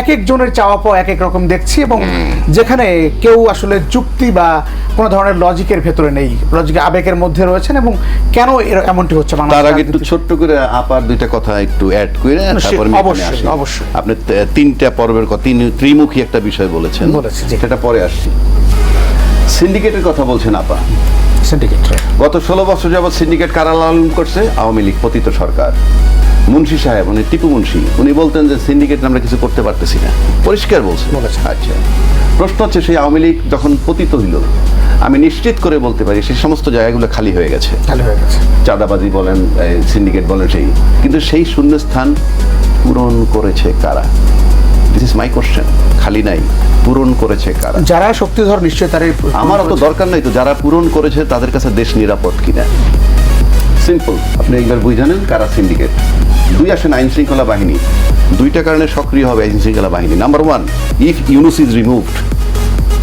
এক একজনের চাওয়া পাওয়া এক এক রকম দেখছি এবং যেখানে কেউ আসলে যুক্তি বা কোনো ধরনের লজিকের ভেতরে নেই লজিক আবেগের মধ্যে রয়েছেন এবং কেন এমনটি হচ্ছে তার আগে একটু ছোট্ট করে আপার দুইটা কথা একটু অ্যাড করে তারপর অবশ্যই, অবশ্যই। আপনি তিনটা পর্বের কথা তিন ত্রিমুখী একটা বিষয় বলেছেন। সেটা পরে আসছি। সিন্ডিকেটের কথা বলছেন আপা। সিন্ডিকেট গত ষোলো বছর যাবৎ সিন্ডিকেট কারা লালন করছে? আওয়ামী লীগ পতিত সরকার। মুন্সি সাহেব উনি টিপু মুন্সি উনি বলতেন যে সিন্ডিকেট আমরা কিছু করতে পারতেছি না। পরিষ্কার বলছে আচ্ছা। প্রশ্ন হচ্ছে সেই আওয়ামী লীগ যখন পতিত হইল আমি নিশ্চিত করে বলতে পারি সেই সমস্ত জায়গাগুলো খালি হয়ে গেছে। খালি হয়ে গেছে। চাঁদাবাজি বলেন সিন্ডিকেট বলেন সেই। কিন্তু সেই শূন্যস্থান পূরণ করেছে কারা? দিস ইজ মাই কোশ্চেন খালি নাই পূরণ করেছে কারা? যারা শক্তিধর নিশ্চয়ই তারই আমার অত দরকার নাই তো যারা পূরণ করেছে তাদের কাছে দেশ নিরাপদ কিনা? সিম্পল আপনি একবার বুঝানেন কারা সিন্ডিকেট দুই আসেন আইন শৃঙ্খলা বাহিনী। দুইটা কারণে সক্রিয় হবে আইন শৃঙ্খলা বাহিনী। Number one if Yunus is removed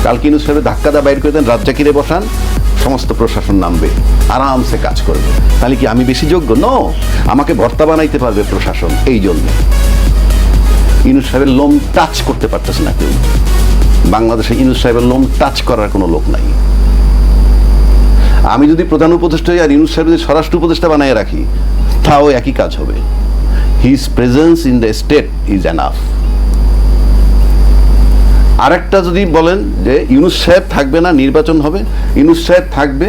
কালকে ইউনুস সাহেব ধাক্কা দা বাইর করে দেন রাজ্জাকিরে বসান, সমস্ত প্রশাসন নামবে, আরামসে কাজ করবে। তাহলে কি আমি বেশি যোগ্য? ন আমাকে ভর্তা বানাইতে পারবে প্রশাসন, এই জন্য। ইউনুস সাহেবের লোম টাচ করতে পারতেছে না কেউ। বাংলাদেশে ইউনুস সাহেবের লোম টাচ করার কোনো লোক নাই। আমি যদি প্রধান উপদেষ্টা আর ইউনুস সাহেব যদি স্বরাষ্ট্র উপদেষ্টা বানিয়ে রাখি, তাও একই কাজ হবে। His presence in the state is enough আরেকটা যদি বলেন যে ইউনুস সাহেব থাকবে না, নির্বাচন হবে, ইউনুস সাহেব থাকবে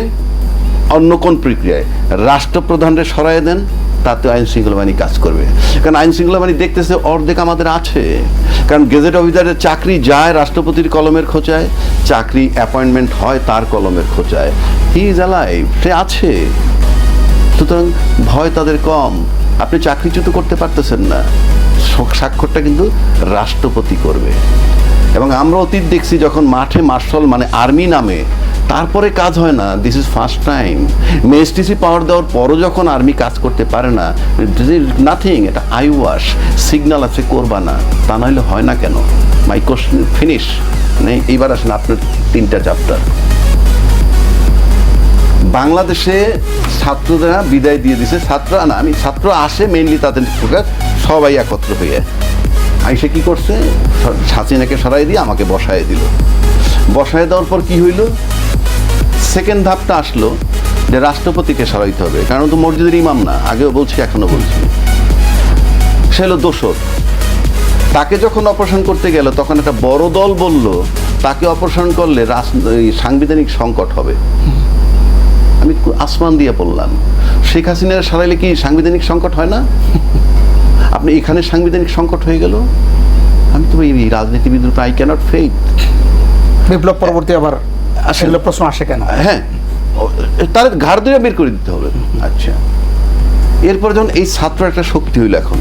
অন্য কোন প্রক্রিয়ায়? রাষ্ট্রপ্রধানরে সরাই দেন, তাতে আইন শৃঙ্খলা বাহিনী কাজ করবে। কারণ আইন শৃঙ্খলা বাহিনী দেখতেছে অর্ধেক আমাদের আছে। কারণ গেজেট অফিসারের চাকরি যায় রাষ্ট্রপতির কলমের খোঁচায়, চাকরি অ্যাপয়েন্টমেন্ট হয় তার কলমের খোঁচায়। হি ইজ অ্যালাইভ সে আছে। সুতরাং ভয় তাদের কম। আপনি চাকরিচ্যুত করতে পারতেছেন না। স্বাক্ষরটা কিন্তু রাষ্ট্রপতি করবে। এবং আমরা অতীত দেখছি যখন মাঠে মার্শাল মানে আর্মি নামে, তারপরে কাজ হয় না দিস ইজ ফার্স্ট টাইম মেএসটিসি পাওয়ার দেওয়ার পরও যখন আর্মি কাজ করতে পারে না দিস ইজ নাথিং এটা আই ওয়াশ সিগন্যাল আছে করবা না তা নাহলে হয় না কেন? মাই কোশ্চেন ফিনিশ নেই এইবার আসেন আপনার তিনটা চ্যাপ্টার বাংলাদেশে ছাত্ররা বিদায় দিয়ে দিছে। ছাত্র না, আমি ছাত্র আসে মেইনলি তাদের প্রকার সবাই একত্র হয়ে। আইসে কি করছে? স- হাসিনাকে সরাই দিয়ে আমাকে বসায় দিল। বসায় দেওয়ার পর কি হইল? সেকেন্ড ধাপটা আসলো যে রাষ্ট্রপতিকে সরাইতে হবে। কারণ তো মসজিদের ইমাম না, আগেও বলছি, এখনও বলছি। সে হলো দোষর। তাকে যখন অপারেশন করতে গেল, তখন একটা বড় দল বলল, তাকে অপারেশন করলে এই সাংবিধানিক সংকট হবে। আসমান দিয়ে পড়লাম। শেখ হাসিনার সারাইলে কি সাংবিধানিক সংকট হয় না? আপনি এখানে সাংবিধানিক সংকট হয়ে গেল? আমি তো এই রাজনীতিবিদ রূপে আই ক্যানট ফেইথ বিপ্লব পরবর্তী আবার আসেন। সেগুলো প্রশ্ন আসে কেন? হ্যাঁ। তার ঘাড় ধরে বের করে দিতে হবে। আচ্ছা। এরপর যখন এই ছাত্র একটা শক্তি হইল এখন।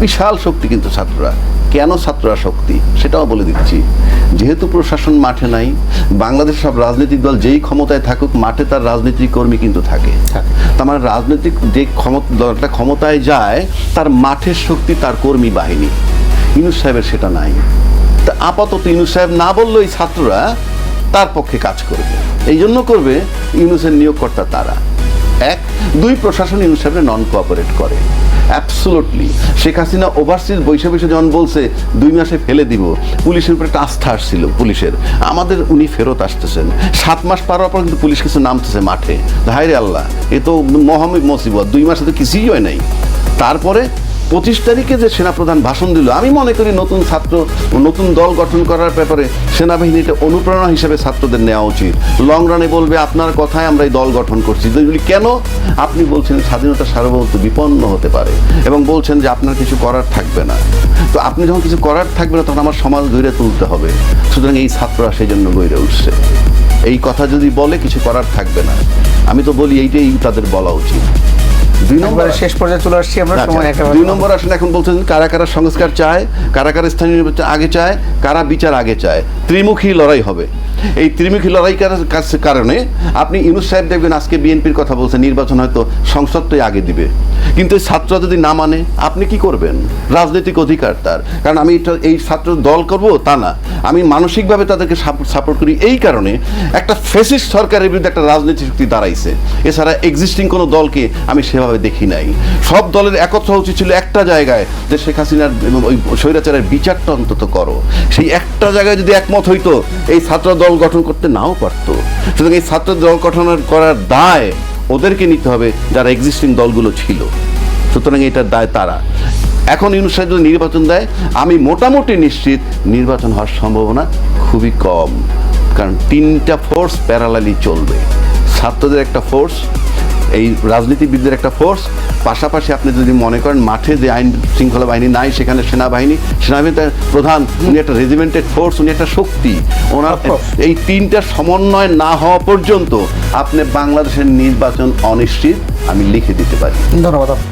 বিশাল শক্তি কিন্তু ছাত্ররা। কেন ছাত্ররা শক্তি সেটাও বলে দিচ্ছি। যেহেতু প্রশাসন মাঠে নাই বাংলাদেশ সব রাজনৈতিক দল যেই ক্ষমতায় থাকুক মাঠে তার রাজনৈতিক কর্মী কিন্তু থাকে। তার মানে রাজনৈতিক যে ক্ষমতা দলটা ক্ষমতায় যায় তার মাঠের শক্তি তার কর্মী বাহিনী। ইনুস সাহেবের সেটা নাই। তা আপাতত ইনুস সাহেব না বললেও এই ছাত্ররা তার পক্ষে কাজ করবে। এই জন্য করবে ইউনুসের নিয়োগকর্তা তারা। এক দুই প্রশাসন ইউনুস সাহেবের নন কোঅপারেট করে। অ্যাবসোলুটলি শেখ হাসিনা ওভারসিজ বৈশে বৈশে যখন বলছে, দুই মাসে ফেলে দিব, পুলিশের উপর একটা আস্থা আসছিল পুলিশের। আমাদের উনি ফেরত আসতেছেন। সাত মাস পার পর কিন্তু পুলিশ কিছু নামতেছে মাঠে। হায় রে আল্লাহ, এ তো মহামিক মসিবত, দুই মাসে তো কিছুই হয় নাই। তারপরে পঁচিশ তারিখে যে সেনাপ্রধান ভাষণ দিল, আমি মনে করি নতুন ছাত্র নতুন দল গঠন করার ব্যাপারে সেনাবাহিনীটা অনুপ্রেরণা হিসেবে ছাত্রদের নেওয়া উচিত। লং রানে বলবে, আপনার কথায় আমরা এই দল গঠন করছি। তো এগুলি কেন? আপনি বলছেন, স্বাধীনতা সার্বভৌমত্ব বিপন্ন হতে পারে। এবং বলছেন যে, আপনার কিছু করার থাকবে না। তো আপনি যখন কিছু করার থাকবে না, তখন আমার সমাজ গড়ে তুলতে হবে। সুতরাং এই ছাত্ররা সেই জন্য গড়ে উঠছে। এই কথা যদি বলে, কিছু করার থাকবে না। আমি তো বলি, এইটাই তাদের বলা উচিত। দুই নম্বর শেষ পর্যায়ে চলে আসছি আমরা সময় আচ্ছা, একেবারে দুই নম্বর আসলে এখন বলছেন কারা কারা সংস্কার চায় কারা কারা স্থানীয় নির্বাচন আগে চায় কারা বিচার আগে চায় ত্রিমুখী লড়াই হবে। এই ত্রিমুখী লড়াই কার- কার- কারণে আপনি ইউনুস সাহেব দেখবেন আজকে বিএনপির কথা বলছেন, নির্বাচন হয়তো সংসদটাই আগে দিবে। কিন্তু এই ছাত্ররা যদি না মানে আপনি কি করবেন? রাজনৈতিক অধিকার তার। কারণ আমি এটা এই ছাত্র দল করব তা না। আমি মানসিকভাবে তাদেরকে সাপোর্ট করি এই কারণে একটা ফেসিস্ট সরকারের বিরুদ্ধে একটা রাজনৈতিক শক্তি দাঁড়াইছে। এছাড়া এক্সিস্টিং কোনো দলকে আমি সেভাবে দেখি নাই। সব দলের একত্র উচিত ছিল একটা জায়গায় যে শেখ হাসিনার এবং ওই স্বৈরাচারের বিচারটা অন্তত করো। সেই একটা জায়গায় যদি একমত হইতো, এই ছাত্র দল গঠন করতে নাও পারতো। সুতরাং এই ছাত্র দল গঠনের করার দায় ওদেরকে নিতে হবে যারা এক্সিস্টিং দলগুলো ছিল। সুতরাং এটার দায় তারা। এখন ইউনুস সাহেব যদি নির্বাচন দেয়, আমি মোটামুটি নিশ্চিত নির্বাচন হওয়ার সম্ভাবনা খুবই কম। কারণ তিনটা ফোর্স প্যারালালি চলবে। ছাত্রদের একটা ফোর্স এই রাজনীতিবিদদের একটা ফোর্স পাশাপাশি আপনি যদি মনে করেন মাঠে যে আইন শৃঙ্খলা বাহিনী নাই সেখানে সেনাবাহিনী সেনাবাহিনী তার প্রধান উনি একটা রেজিমেন্টেড ফোর্স উনি একটা শক্তি। ওনার এই তিনটা সমন্বয় না হওয়া পর্যন্ত আপনি বাংলাদেশের নির্বাচন অনিশ্চিত। আমি লিখে দিতে পারি। ধন্যবাদ।